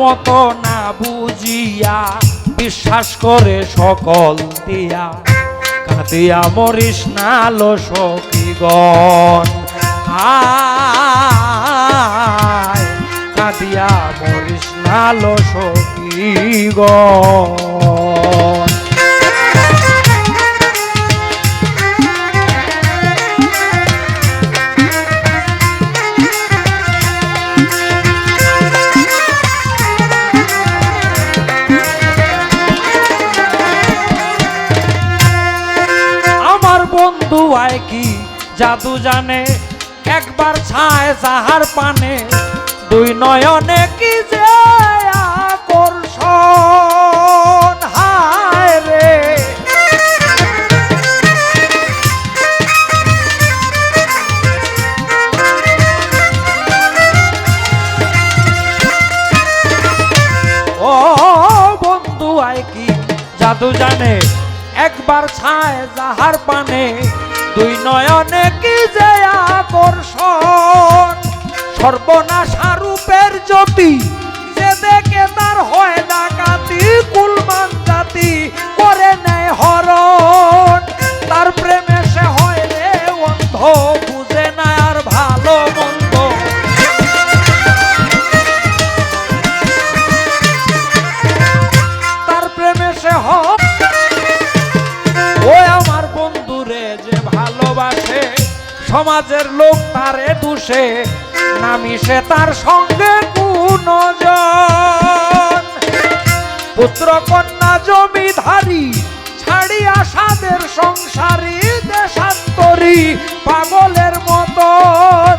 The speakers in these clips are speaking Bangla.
মতো না বুঝিয়া, বিশ্বাস করে সকল দিয়া। কাঁদিয়া মরিস না লো সখীগণ। কাঁদিয়া মরিস না লো সখীগণ। জাদু জানে, একবার ছায় যাহার পানে। দুই নয়নে কি যে আকর্ষণ, হায় রে। ও বন্ধু, আয় কি? জাদু জানে, একবার ছায় যাহার পানে। দুই নয়নে কি যে আকর্ষণ? সর্বনাশা রূপের জ্যোতি সমাজের লোক তারে দুষে নামিসে তার সঙ্গে গুণজন। পুত্র কন্যা জমিধারী ছাড়িয়া সাদের সংসারী, দেশান্তরী, পাগলের মতন।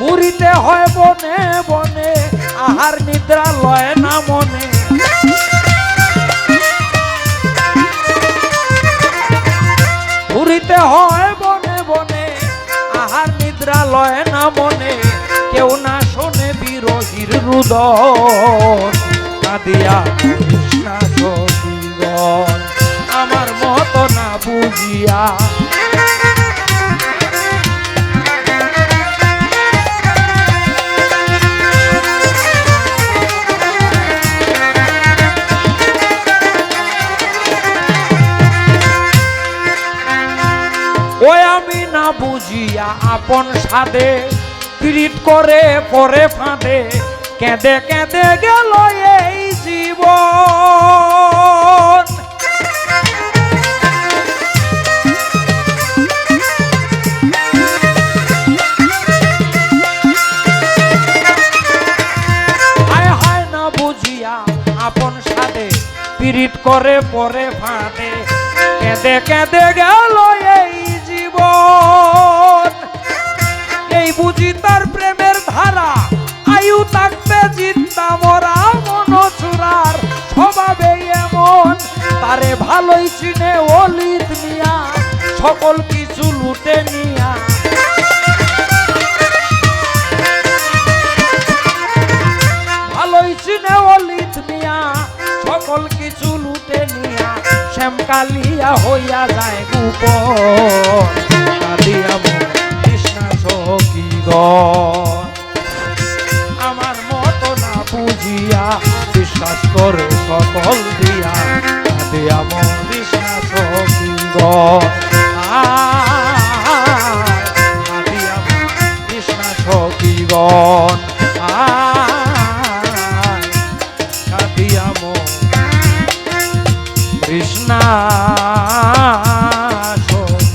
ঘুরিতে হয় বনে বনে, আহার নিদ্রা লয় না মনে। ঘুরিতে হয় লয় না মনে কেউ না শোনে বিরোহীর রুদন কাঁদিয়া কৃষ্ণা আমার মত না বুঝিয়া বুঝিয়া আপন সাদে পীড়িত করে পরে ফাঁদে। কেঁদে কেঁদে গেল এই জীবন। আপন সাদে পীড়িত করে পরে ফাঁদে। কেঁদে কেঁদে গেল এই বুঝি তার প্রেমের ধারা। আয়ু থাকবে জিন্দা মরা মন চূড়ার স্বভাবে এমন, তারে ভালোই চিনে অলিত নিয়া, সকল কিছু লুটে নিয়া। ভালোই চিনে অলিত মিয়া সকল কিছু লুটে নিয়া। শ্যামকালিয়া হইয়া যায় গোপন কাঁদিয়া মন সখীগণ কাঁদিয়া মন কৃষ্ণা কাঁদিয়া মন কৃষ্ণা সখীগণ